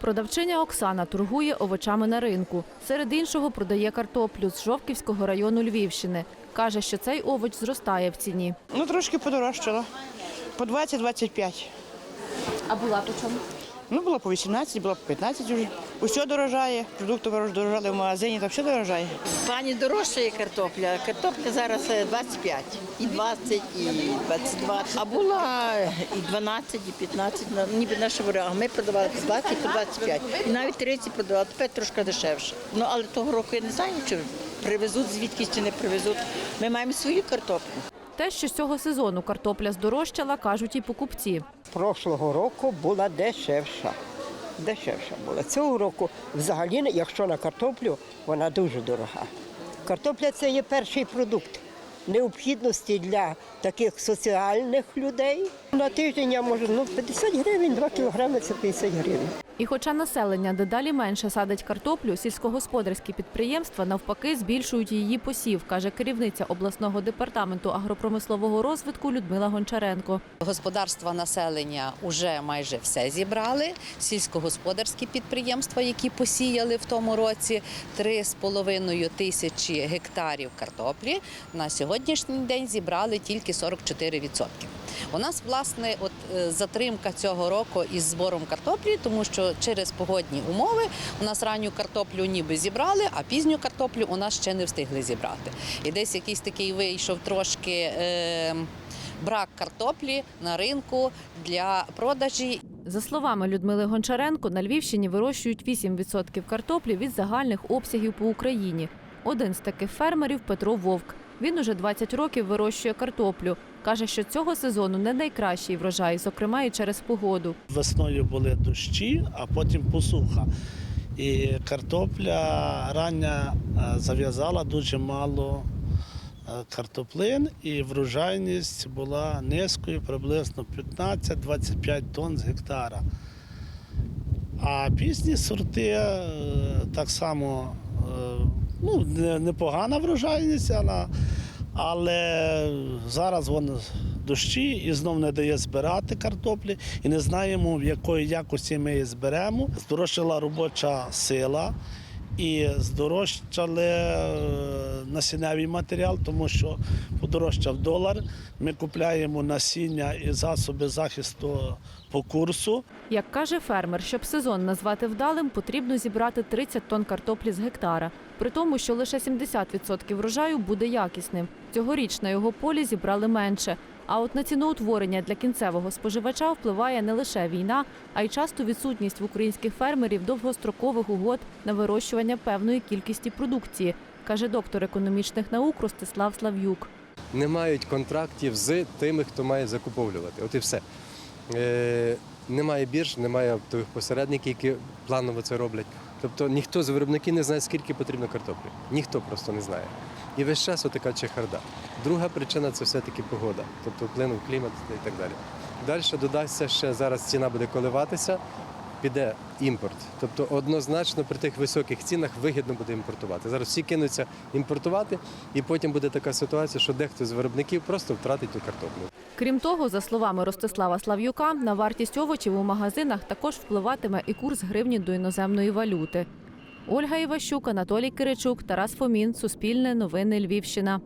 Продавчиня Оксана торгує овочами на ринку. Серед іншого продає картоплю з Жовківського району Львівщини. Каже, що цей овоч зростає в ціні. Ну, трошки подорожчало. По 20-25. А була по чому? Ну, було по 18, було по 15 вже. Усе дорожає, продукти дорожали в магазині, там все дорожає. Пані дорожчає картопля. Картопля зараз е, 25, і 20, і 22. А була і 12, і 15, ніби наша ворога. Ми продавали по 20, по 25. І навіть 30 продавали, тепер трошки дешевше. Ну, але того року я не знаю, чи привезуть звідкись, чи не привезуть. Ми маємо свою картоплю. Те, що з цього сезону картопля здорожчала, кажуть і покупці. прошлого року була дешевша. Дешевша була. Цього року взагалі, якщо на картоплю, вона дуже дорога. Картопля це є перший продукт необхідності для таких соціальних людей. На тиждень я можу ну, 50 гривень, 2 кілограми це 50 гривень. І хоча населення дедалі менше садить картоплю, сільськогосподарські підприємства навпаки збільшують її посів, каже керівниця обласного департаменту агропромислового розвитку Людмила Гончаренко. Господарства населення вже майже все зібрали. Сільськогосподарські підприємства, які посіяли в тому році 3,5 тисячі гектарів картоплі, на сьогоднішній день зібрали тільки 44%. У нас власне от е, затримка цього року із збором картоплі, тому що через погодні умови у нас ранню картоплю ніби зібрали, а пізню картоплю у нас ще не встигли зібрати. І десь якийсь такий вийшов трошки. Е- брак картоплі на ринку для продажі. За словами Людмили Гончаренко, на Львівщині вирощують 8% картоплі від загальних обсягів по Україні. Один з таких фермерів Петро Вовк. Він уже 20 років вирощує картоплю. Каже, що цього сезону не найкращий врожай, зокрема і через погоду. Весною були дощі, а потім посуха. І картопля рання е, зав'язала дуже мало е, картоплин, і врожайність була низькою, приблизно 15-25 тонн з гектара. А пізні сорти е, так само ну, непогана врожайність, але, але зараз воно дощі і знов не дає збирати картоплі, і не знаємо, в якої якості ми її зберемо. Здорожчала робоча сила. І здорожчали е, насінневий матеріал, тому що подорожчав долар. Ми купляємо насіння і засоби захисту по курсу. Як каже фермер, щоб сезон назвати вдалим, потрібно зібрати 30 тонн картоплі з гектара. При тому, що лише 70% врожаю буде якісним. Цьогоріч на його полі зібрали менше. А от на ціноутворення для кінцевого споживача впливає не лише війна, а й часто відсутність в українських фермерів довгострокових угод на вирощування певної кількості продукції, каже доктор економічних наук Ростислав Слав'юк. не мають контрактів з тими, хто має закуповлювати. От і все. Е, немає бірж, немає оптових посередників, які планово це роблять. Тобто ніхто з виробників не знає, скільки потрібно картоплі. Ніхто просто не знає. І весь час отака чехарда. Друга причина це все-таки погода, тобто вплинув клімат і так далі. Далі додасться ще зараз ціна буде коливатися, піде імпорт. Тобто однозначно при тих високих цінах вигідно буде імпортувати. Зараз всі кинуться імпортувати, і потім буде така ситуація, що дехто з виробників просто втратить ту картоплю. Крім того, за словами Ростислава Слав'юка, на вартість овочів у магазинах також впливатиме і курс гривні до іноземної валюти. Ольга Іващук, Анатолій Киричук, Тарас Фомін, Суспільне, Новини Львівщина.